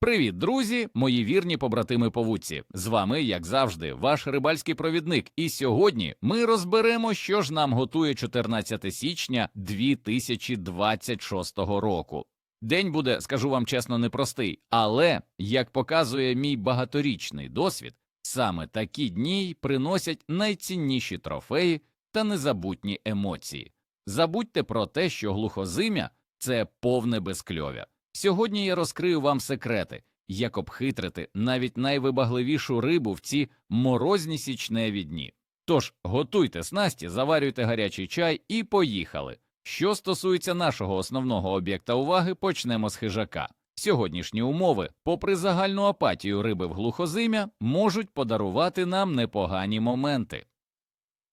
Привіт, друзі, мої вірні побратими по вудці. З вами, як завжди, ваш рибальський провідник. І сьогодні ми розберемо, що ж нам готує 14 січня 2026 року. День буде, скажу вам чесно, непростий, але як показує мій багаторічний досвід, саме такі дні й приносять найцінніші трофеї та незабутні емоції. Забудьте про те, що глухозим'я це повне безкльовя. Сьогодні я розкрию вам секрети, як обхитрити навіть найвибагливішу рибу в ці морозні січневі дні. Тож готуйте снасті, заварюйте гарячий чай і поїхали. Що стосується нашого основного об'єкта уваги, почнемо з хижака. Сьогоднішні умови, попри загальну апатію риби в глухозим'я, можуть подарувати нам непогані моменти.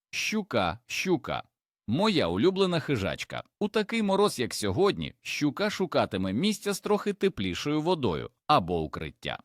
Щука, щука. Моя улюблена хижачка. У такий мороз, як сьогодні, щука шукатиме місця з трохи теплішою водою або укриття.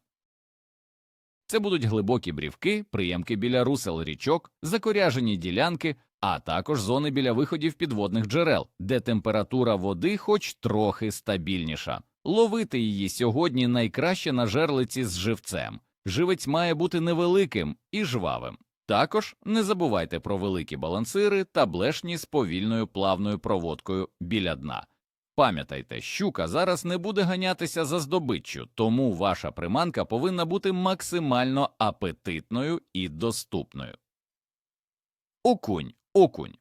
Це будуть глибокі брівки, приємки біля русел річок, закоряжені ділянки, а також зони біля виходів підводних джерел, де температура води хоч трохи стабільніша. Ловити її сьогодні найкраще на жерлиці з живцем. Живець має бути невеликим і жвавим. Також не забувайте про великі балансири та блешні з повільною плавною проводкою біля дна. Пам'ятайте, щука зараз не буде ганятися за здобиччю, тому ваша приманка повинна бути максимально апетитною і доступною. Окунь, окунь.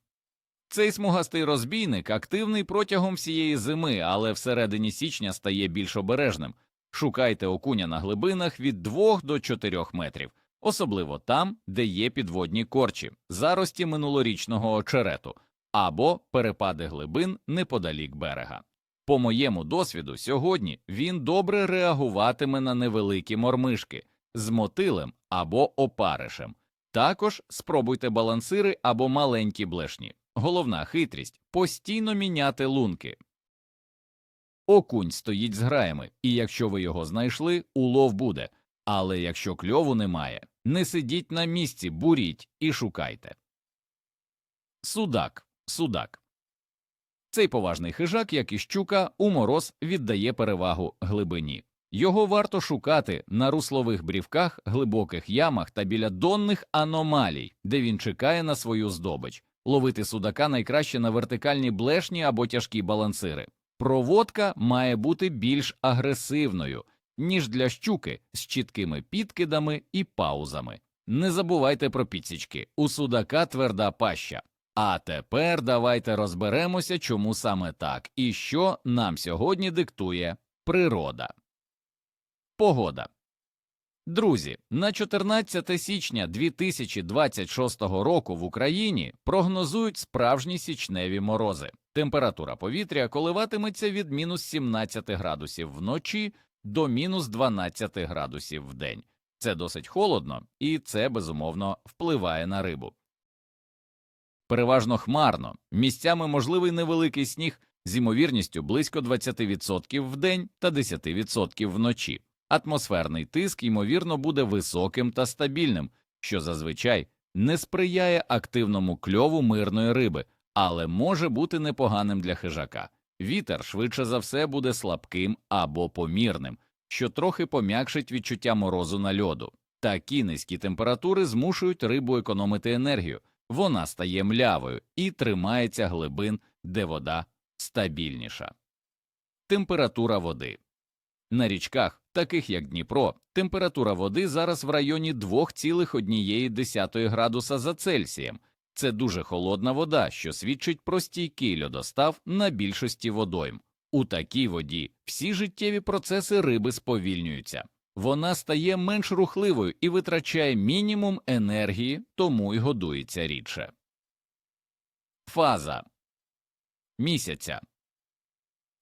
Цей смугастий розбійник активний протягом всієї зими, але всередині січня стає більш обережним. Шукайте окуня на глибинах від 2 до 4 метрів особливо там, де є підводні корчі, зарості минулорічного очерету або перепади глибин неподалік берега. По моєму досвіду, сьогодні він добре реагуватиме на невеликі мормишки з мотилем або опаришем. Також спробуйте балансири або маленькі блешні. Головна хитрість постійно міняти лунки. Окунь стоїть з граями, і якщо ви його знайшли, улов буде. Але якщо кльову немає, не сидіть на місці, буріть і шукайте. Судак, судак. Цей поважний хижак, як і щука, у мороз віддає перевагу глибині. Його варто шукати на руслових брівках, глибоких ямах та біля донних аномалій, де він чекає на свою здобич. Ловити судака найкраще на вертикальні блешні або тяжкі балансири. Проводка має бути більш агресивною ніж для щуки з чіткими підкидами і паузами. Не забувайте про підсічки у судака тверда паща. А тепер давайте розберемося, чому саме так і що нам сьогодні диктує природа. Погода. Друзі, на 14 січня 2026 року в Україні прогнозують справжні січневі морози. Температура повітря коливатиметься від мінус 17 градусів вночі до мінус 12 градусів в день. Це досить холодно, і це безумовно впливає на рибу. Переважно хмарно, місцями можливий невеликий сніг з ймовірністю близько 20% в день та 10% вночі. Атмосферний тиск, ймовірно, буде високим та стабільним, що зазвичай не сприяє активному кльову мирної риби, але може бути непоганим для хижака. Вітер швидше за все буде слабким або помірним, що трохи пом'якшить відчуття морозу на льоду. Такі низькі температури змушують рибу економити енергію, вона стає млявою і тримається глибин, де вода стабільніша. Температура води на річках, таких як Дніпро, температура води зараз в районі 2,1 градуса за Цельсієм. Це дуже холодна вода, що свідчить про стійкий льодостав на більшості водойм. У такій воді всі життєві процеси риби сповільнюються, вона стає менш рухливою і витрачає мінімум енергії, тому й годується рідше. Фаза місяця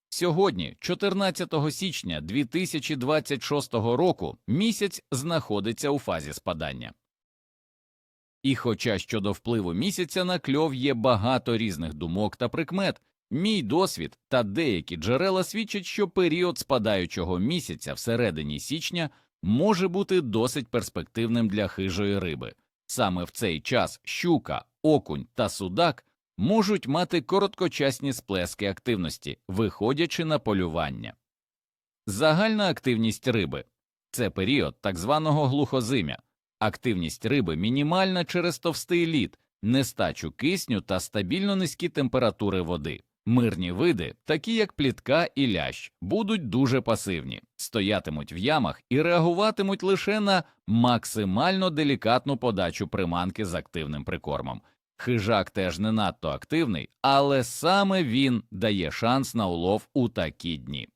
сьогодні, 14 січня 2026 року, місяць знаходиться у фазі спадання. І хоча щодо впливу місяця на кльов є багато різних думок та прикмет, мій досвід та деякі джерела свідчать, що період спадаючого місяця всередині січня може бути досить перспективним для хижої риби. Саме в цей час щука, окунь та судак можуть мати короткочасні сплески активності, виходячи на полювання. Загальна активність риби це період так званого глухозимя. Активність риби мінімальна через товстий лід, нестачу кисню та стабільно низькі температури води. Мирні види, такі як плітка і лящ, будуть дуже пасивні, стоятимуть в ямах і реагуватимуть лише на максимально делікатну подачу приманки з активним прикормом. Хижак теж не надто активний, але саме він дає шанс на улов у такі дні.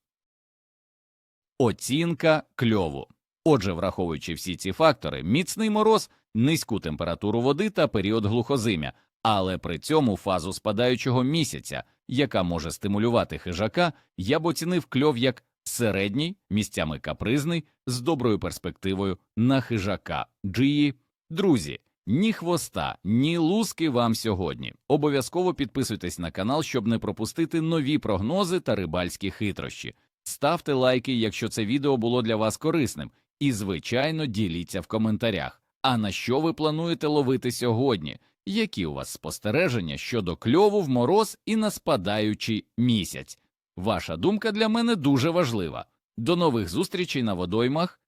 Оцінка кльову. Отже, враховуючи всі ці фактори, міцний мороз, низьку температуру води та період глухозимя, але при цьому фазу спадаючого місяця, яка може стимулювати хижака, я б оцінив кльов як середній, місцями капризний, з доброю перспективою на хижака. Джиї, друзі, ні хвоста, ні луски вам сьогодні. Обов'язково підписуйтесь на канал, щоб не пропустити нові прогнози та рибальські хитрощі. Ставте лайки, якщо це відео було для вас корисним, і, звичайно, діліться в коментарях. А на що ви плануєте ловити сьогодні? Які у вас спостереження щодо кльову в мороз і на спадаючий місяць? Ваша думка для мене дуже важлива. До нових зустрічей на водоймах